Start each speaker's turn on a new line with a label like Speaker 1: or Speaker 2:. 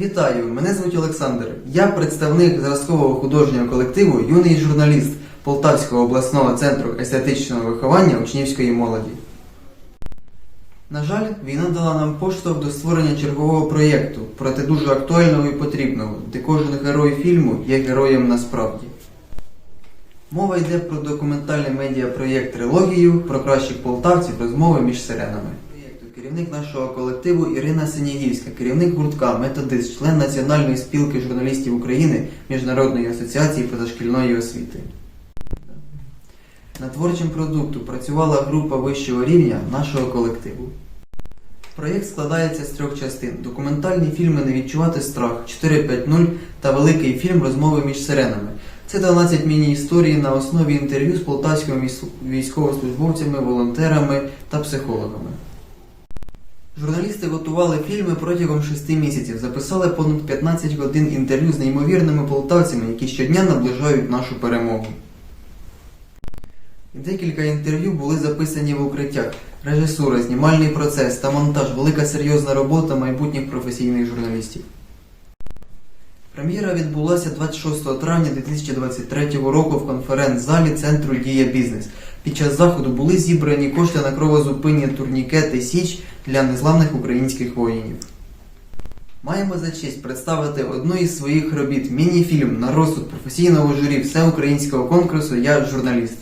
Speaker 1: Вітаю! Мене звуть Олександр. Я представник зразкового художнього колективу Юний журналіст Полтавського обласного центру естетичного виховання учнівської молоді. На жаль, війна дала нам поштовх до створення чергового проєкту, проте дуже актуального і потрібного, де кожен герой фільму є героєм насправді. Мова йде про документальний медіапроєкт трилогію про кращих полтавців розмови між сиренами. Керівник нашого колективу Ірина Синягівська, керівник гуртка, методист, член Національної спілки журналістів України Міжнародної асоціації позашкільної освіти. Над творчим продуктом працювала група вищого рівня нашого колективу. Проєкт складається з трьох частин: документальні фільми Не відчувати страх 4.5.0 та великий фільм Розмови між сиренами. Це 12 міні-історій на основі інтерв'ю з полтавськими військовослужбовцями, волонтерами та психологами. Журналісти готували фільми протягом 6 місяців, записали понад 15 годин інтерв'ю з неймовірними полтавцями, які щодня наближають нашу перемогу. Декілька інтерв'ю були записані в укриттях. Режисура, знімальний процес та монтаж велика серйозна робота майбутніх професійних журналістів. Прем'єра відбулася 26 травня 2023 року в конференц-залі Центру Дія Бізнес. Під час заходу були зібрані кошти на кровозупинні турнікети Січ для незламних українських воїнів. Маємо за честь представити одну із своїх робіт міні-фільм на розсуд професійного журі всеукраїнського конкурсу Я журналіст.